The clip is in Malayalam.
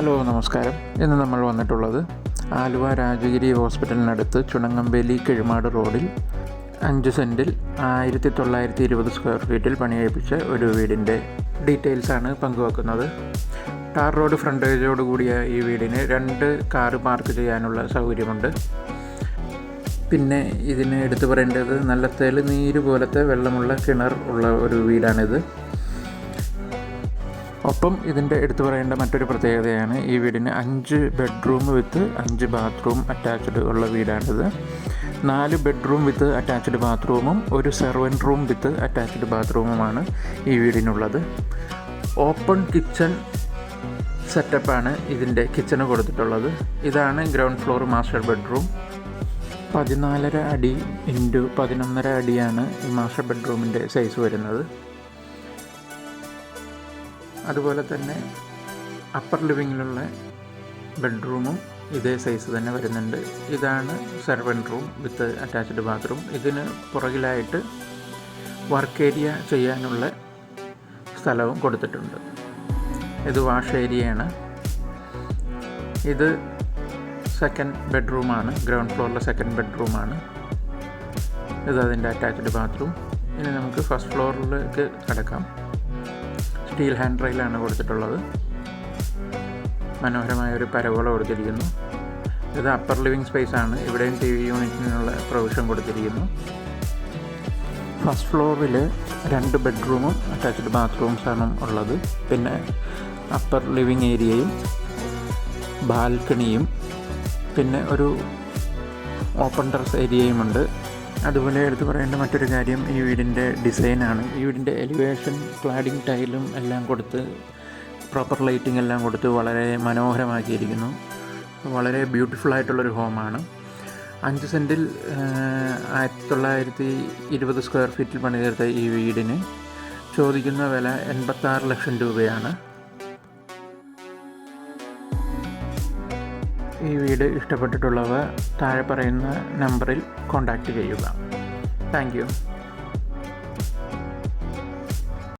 ഹലോ നമസ്കാരം. ഇന്ന് നമ്മൾ വന്നിട്ടുള്ളത് ആലുവ രാജഗിരി ഹോസ്പിറ്റലിനടുത്ത് ചുണങ്ങമ്പേലി കിഴുമാട് റോഡിൽ അഞ്ച് സെന്റിൽ ആയിരത്തി തൊള്ളായിരത്തി ഇരുപത് സ്ക്വയർ ഫീറ്റിൽ പണികഴിപ്പിച്ച ഒരു വീടിന്റെ ഡീറ്റെയിൽസാണ് പങ്കുവെക്കുന്നത്. ടാർ റോഡ് ഫ്രണ്ടേജോട് കൂടിയ ഈ വീടിന് രണ്ട് കാറ് പാർക്ക് ചെയ്യാനുള്ള സൗകര്യമുണ്ട്. പിന്നെ ഇതിന് എടുത്തു പറയേണ്ടത് നല്ല തെളിനീര് പോലത്തെ വെള്ളമുള്ള കിണർ ഉള്ള ഒരു വീടാണിത്. ഒപ്പം ഇതിന്റെ എടുത്തു പറയേണ്ട മറ്റൊരു പ്രത്യേകതയാണ് ഈ വീടിന് അഞ്ച് ബെഡ്റൂം വിത്ത് അഞ്ച് ബാത്റൂം അറ്റാച്ച്ഡ് ഉള്ള വീടാണിത്. നാല് ബെഡ്റൂം വിത്ത് അറ്റാച്ച്ഡ് ബാത്റൂമും ഒരു സെർവന്റ് റൂം വിത്ത് അറ്റാച്ച്ഡ് ബാത്റൂമുമാണ് ഈ വീടിനുള്ളത്. ഓപ്പൺ കിച്ചൺ സെറ്റപ്പാണ് ഇതിന്റെ കിച്ചണ് കൊടുത്തിട്ടുള്ളത്. ഇതാണ് ഗ്രൗണ്ട് ഫ്ലോർ മാസ്റ്റർ ബെഡ്റൂം പതിനാലര അടി ഇന്റു പതിനൊന്നര അടിയാണ് ഈ മാസ്റ്റർ ബെഡ്റൂമിന്റെ സൈസ് വരുന്നത്. അതുപോലെ തന്നെ അപ്പർ ലിവിങ്ങിലുള്ള ബെഡ്റൂമും ഇതേ സൈസ് തന്നെ വരുന്നുണ്ട്. ഇതാണ് servant room with attached bathroom ഇതിന് പുറകിലായിട്ട് വർക്ക് ഏരിയ ചെയ്യാനുള്ള സ്ഥലവും കൊടുത്തിട്ടുണ്ട്. ഇത് വാഷ് ഏരിയയാണ് ഇത് സെക്കൻഡ് ബെഡ്റൂമാണ് ഗ്രൗണ്ട് ഫ്ലോറിലെ സെക്കൻഡ് ബെഡ്റൂമാണ് ഇത് അതിന്റെ അറ്റാച്ച്ഡ് ബാത്റൂം ഇനി നമുക്ക് ഫസ്റ്റ് ഫ്ലോറിലേക്ക് കിടക്കാം. സ്റ്റീൽ ഹാൻഡ് റെയിലാണ് കൊടുത്തിട്ടുള്ളത്. മനോഹരമായ ഒരു പരവോള കൊടുത്തിരിക്കുന്നു. ഇത് അപ്പർ ലിവിങ് സ്പേസ് ആണ്. ഇവിടെയും ടി വി യൂണിറ്റിനുള്ള പ്രൊവിഷൻ കൊടുത്തിരിക്കുന്നു. ഫസ്റ്റ് ഫ്ലോറിൽ രണ്ട് ബെഡ്റൂമും അറ്റാച്ച്ഡ് ബാത്റൂംസാണ് ഉള്ളത്. പിന്നെ അപ്പർ ലിവിങ് ഏരിയയും ബാൽക്കണിയും പിന്നെ ഒരു ഓപ്പൺ ടെറസ് ഏരിയയുമുണ്ട് അതുപോലെ എടുത്തു പറയേണ്ട മറ്റൊരു കാര്യം ഈ വീടിന്റെ ഡിസൈനാണ്. ഈ വീടിന്റെ എലിവേഷൻ ക്ലാഡിംഗ് ടൈലും എല്ലാം കൊടുത്ത് പ്രോപ്പർ ലൈറ്റിംഗ് എല്ലാം കൊടുത്ത് വളരെ മനോഹരമാക്കിയിരിക്കുന്നു. വളരെ ബ്യൂട്ടിഫുൾ ആയിട്ടുള്ളൊരു ഹോമാണ് അഞ്ച് സെന്റിൽ ആയിരത്തി തൊള്ളായിരത്തി ഇരുപത് സ്ക്വയർ ഫീറ്റിൽ പണി പണിതീർത്ത ഈ വീടിന് ചോദിക്കുന്ന വില എൺപത്താറ് ലക്ഷം രൂപയാണ്. ഈ വീട് ഇഷ്ടപ്പെട്ടിട്ടുള്ളവർ താഴെ പറയുന്ന നമ്പറിൽ കോൺടാക്റ്റ് ചെയ്യുക. താങ്ക്